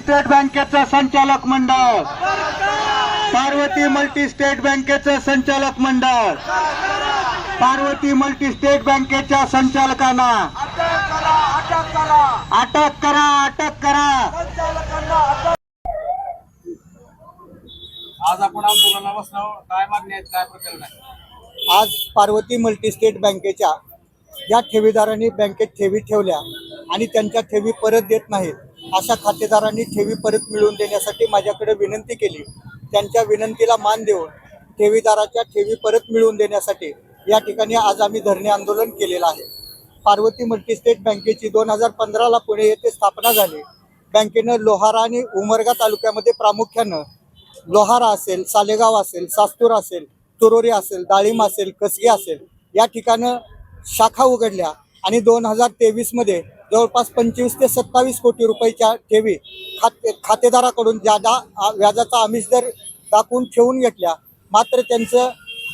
State बँकेचं संचालक मंडळ. पार्वती मल्टी स्टेट बँकेचं संचालक मंडळ. पार्वती मल्टी स्टेट बँकेच्या संचालकांना. अटक करा अटक करा. आज आपण आंदोलनाला बसणार काय मागणी आहेत काय प्रकरण आहे? आज पार्वती मल्टीस्टेट बँकेच्या ज्या ठेवीदारांनी बँकेत ठेवी ठेवल्या. आणि त्यांच्या ठेवी परत देत नाहीत अशा खातेदारांनी ठेवी परत मिळवून देण्यासाठी माझ्याकडे विनंती केली. त्यांच्या विनंतीला मान देऊन ठेवीदाराच्या ठेवी परत मिळवून देण्यासाठी या ठिकाणी आज आम्ही धरणे आंदोलन केलेलं आहे. पार्वती मल्टीस्टेट बँकेची दोन हजार पंधराला पुणे येथे स्थापना झाली. बँकेनं लोहारा आणि उमरगा तालुक्यामध्ये प्रामुख्यानं लोहारा असेल सालेगाव असेल सास्तूर असेल तुरोरी असेल डाळिंब असेल कसगी असेल या ठिकाणं शाखा उघडल्या आणि दोन हजार तेवीसमध्ये जवळपास पंचवीस ते सत्तावीस कोटी रुपयाच्या ठेवी खाते खातेदाराकडून ज्यादा व्याजाचा आमिष दर दाखवून ठेवून घेतल्या. मात्र त्यांचं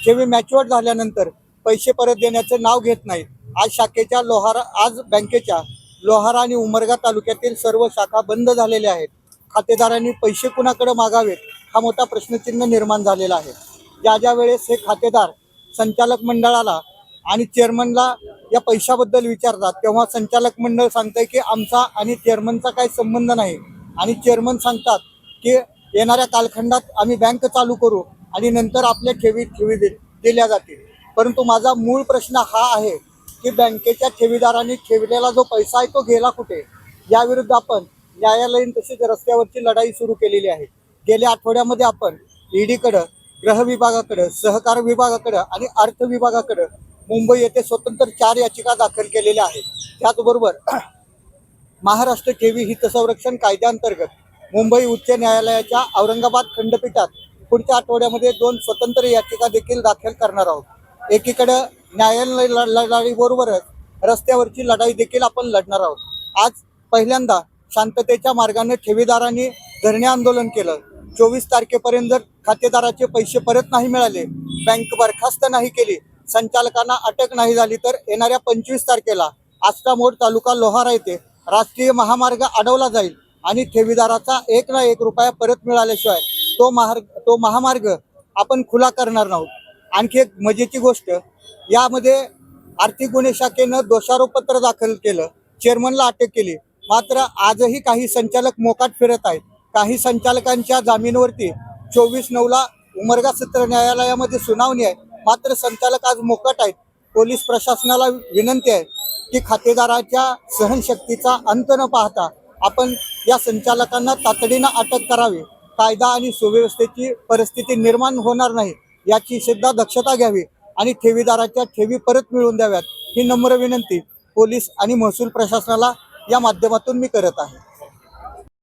ठेवी मॅच्युअर झाल्यानंतर पैसे परत देण्याचं नाव घेत नाहीत आज शाखेच्या लोहारा आज बँकेच्या लोहारा आणि उमरगा तालुक्यातील सर्व शाखा बंद झालेल्या आहेत. खातेदारांनी पैसे कुणाकडे मागावेत हा मोठा प्रश्नचिन्ह निर्माण झालेला आहे. ज्या ज्या वेळेस हे खातेदार संचालक मंडळाला आणि चेअरमनला या पैशाबद्दल विचारतात. तेव्हा संचालक मंडळ सांगतंय की आमचा आणि चेअरमनचा काही संबंध नाही. आणि चेअरमन सांगतात की येणाऱ्या कालखंडात आम्ही बँक चालू करू आणि नंतर आपल्या ठेवी ठेवी दि- दिल्या जातील. परंतु माझा मूळ प्रश्न हा आहे की बँकेच्या ठेवीदारांनी ठेवलेला जो पैसा आहे तो गेला कुठे? याविरुद्ध आपण न्यायालयीन तसेच रस्त्यावरची लढाई सुरू केलेली आहे. गेल्या आठवड्यामध्ये आपण ईडीकडं गृह विभागाकडं सहकार विभागाकडं आणि अर्थ विभागाकडं मुंबई येथे स्वतंत्र चार याचिका दाखल केलेल्या आहेत. त्याचबरोबर महाराष्ट्र ठेवी हितसंरक्षण कायद्याअंतर्गत मुंबई उच्च न्यायालयाच्या औरंगाबाद खंडपीठात पुढच्या आठवड्यामध्ये दोन स्वतंत्र याचिका देखील दाखल करणार आहोत. एकीकडे न्यायालय ल- लढाईबरोबरच रस्त्यावरची लढाई देखील आपण लढणार आहोत. आज पहिल्यांदा शांततेच्या मार्गाने ठेवीदारांनी धरणे आंदोलन केलं. चोवीस तारखेपर्यंत जर खातेदाराचे पैसे परत नाही मिळाले. बँक बरखास्त नाही केली. संचालकांना अटक नाही झाली तर येणाऱ्या पंचवीस तारखेला आष्टामोड तालुका लोहारा येथे राष्ट्रीय महामार्ग अडवला जाईल आणि ठेवीदाराचा एक ना एक रुपया परत मिळाल्याशिवाय तो महार्ग तो महामार्ग आपण खुला करणार नाहोत. आणखी एक मजेची गोष्ट यामध्ये आर्थिक गुन्हे शाखेनं दोषारोपपत्र दाखल केलं चेअरमनला अटक केली. मात्र आजही काही संचालक मोकाट फिरत आहेत. काही संचालकांच्या जामीनवरती चोवीस नऊला उमरगा सत्र न्यायालयामध्ये सुनावणी आहे. मात्र संचालक आज मोकट आहेत. पोलीस प्रशासनाला विनंती आहे की खातेदाराच्या सहनशक्तीचा अंत न पाहता आपण या संचालकांना तातडीनं अटक करावी. कायदा आणि सुव्यवस्थेची परिस्थिती निर्माण होणार नाही याची सुद्धा दक्षता घ्यावी आणि ठेवीदाराच्या ठेवी परत मिळवून द्याव्यात ही नम्र विनंती पोलीस आणि महसूल प्रशासनाला या माध्यमातून मी करत आहे.